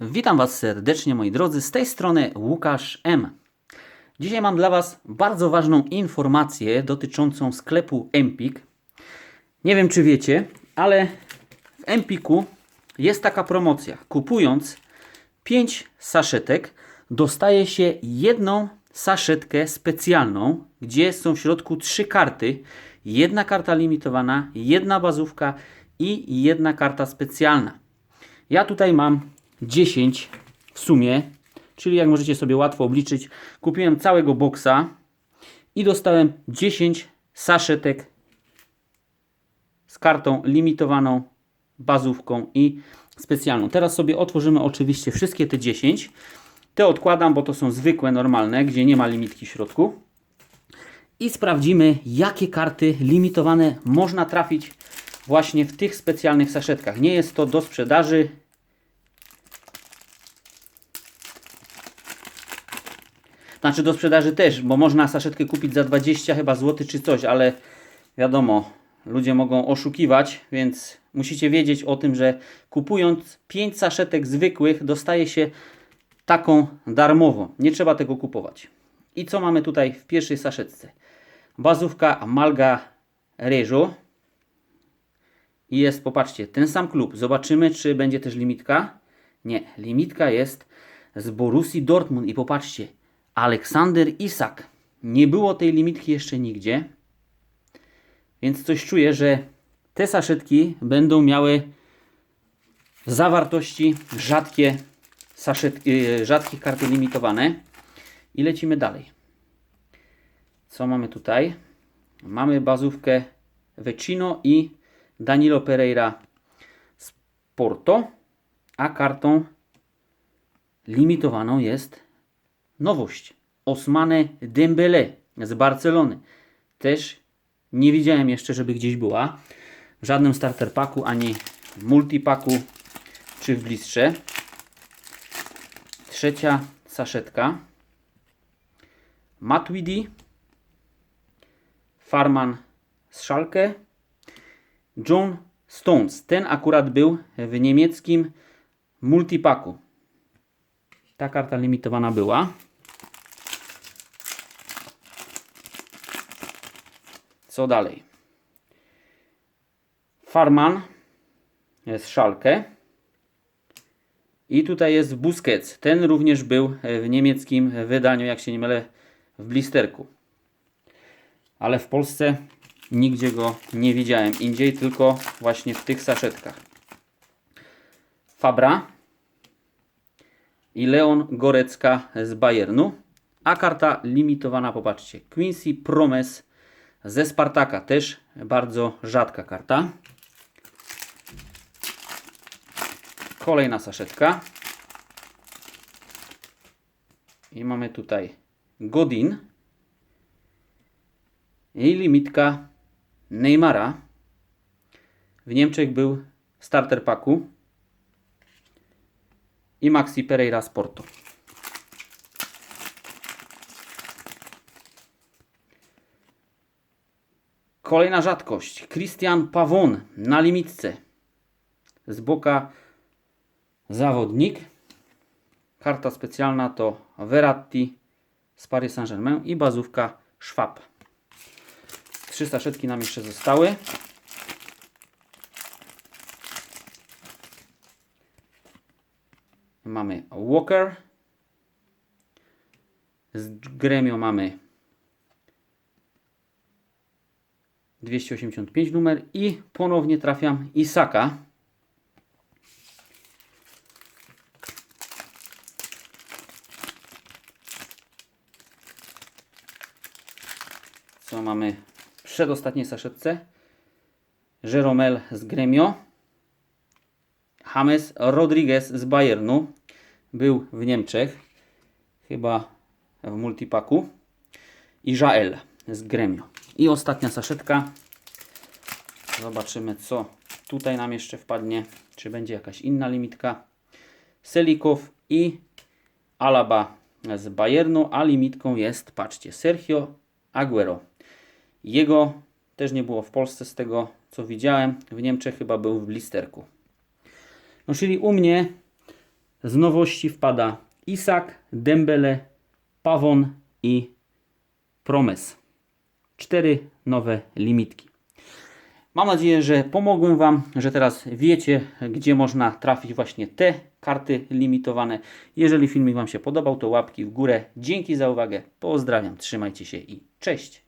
Witam Was serdecznie, moi drodzy. Z tej strony Łukasz M. Dzisiaj mam dla Was bardzo ważną informację dotyczącą sklepu Empik. Nie wiem, czy wiecie, ale w Empiku jest taka promocja. Kupując 5 saszetek, dostaje się jedną saszetkę specjalną, gdzie są w środku trzy karty. Jedna karta limitowana, jedna bazówka i jedna karta specjalna. Ja tutaj mam 10 w sumie, czyli jak możecie sobie łatwo obliczyć, kupiłem całego boksa i dostałem 10 saszetek z kartą limitowaną, bazówką i specjalną. Teraz sobie otworzymy oczywiście wszystkie te 10. Te odkładam, bo to są zwykłe, normalne, gdzie nie ma limitki w środku. I sprawdzimy, jakie karty limitowane można trafić właśnie w tych specjalnych saszetkach. Nie jest to do sprzedaży. Znaczy do sprzedaży też, bo można saszetkę kupić za 20 chyba złoty czy coś, ale wiadomo, ludzie mogą oszukiwać, więc musicie wiedzieć o tym, że kupując 5 saszetek zwykłych dostaje się taką darmowo. Nie trzeba tego kupować. I co mamy tutaj w pierwszej saszetce? Bazówka Amalga Rejo. I jest, popatrzcie, ten sam klub. Zobaczymy, czy będzie też limitka. Nie, limitka jest z Borussii Dortmund. I popatrzcie, Aleksander Isak. Nie było tej limitki jeszcze nigdzie. Więc coś czuję, że te saszetki będą miały zawartości rzadkie, saszetki, yy, rzadkie karty limitowane. I lecimy dalej. Co mamy tutaj? Mamy bazówkę Vecino i Danilo Pereira z Porto, a kartą limitowaną jest nowość. Osmane Dembele z Barcelony. Też nie widziałem jeszcze, żeby gdzieś była. W żadnym starter packu, ani w multipaku, czy w blistrze. Trzecia saszetka. Matuidi, Farman z Schalke, John Stones. Ten akurat był w niemieckim multipaku. Ta karta limitowana była. Co dalej? Farman jest Schalke. I tutaj jest Busquets. Ten również był w niemieckim wydaniu, jak się nie mylę, w blisterku. Ale w Polsce nigdzie go nie widziałem. Indziej tylko właśnie w tych saszetkach. Fabra i Leon Gorecka z Bayernu. A karta limitowana, popatrzcie. Quincy Promes ze Spartaka. Też bardzo rzadka karta. Kolejna saszetka. I mamy tutaj Godin. I limitka Neymara. W Niemczech był starter packu. I Maxi Pereira z Porto. Kolejna rzadkość. Christian Pavon na limitce. Z boka zawodnik. Karta specjalna to Verratti z Paris Saint-Germain i bazówka Schwab. Trzy saszetki nam jeszcze zostały. Mamy Walker. Z Gremio mamy 285 numer i ponownie trafiam Isaka. Co mamy w przedostatniej saszetce? Jeromel z Gremio. James Rodriguez z Bayernu. Był w Niemczech. Chyba w multipaku. I Jael z Gremio. I ostatnia saszetka. Zobaczymy, co tutaj nam jeszcze wpadnie. Czy będzie jakaś inna limitka. Selikow i Alaba z Bayernu, a limitką jest, patrzcie, Sergio Aguero. Jego też nie było w Polsce z tego, co widziałem. W Niemczech chyba był w blisterku. No czyli u mnie Z nowości wpada Isak, Dembele, Pawon i Promes. Cztery nowe limitki. Mam nadzieję, że pomogłem Wam, że teraz wiecie, gdzie można trafić właśnie te karty limitowane. Jeżeli filmik Wam się podobał, to łapki w górę. Dzięki za uwagę. Pozdrawiam, trzymajcie się i cześć.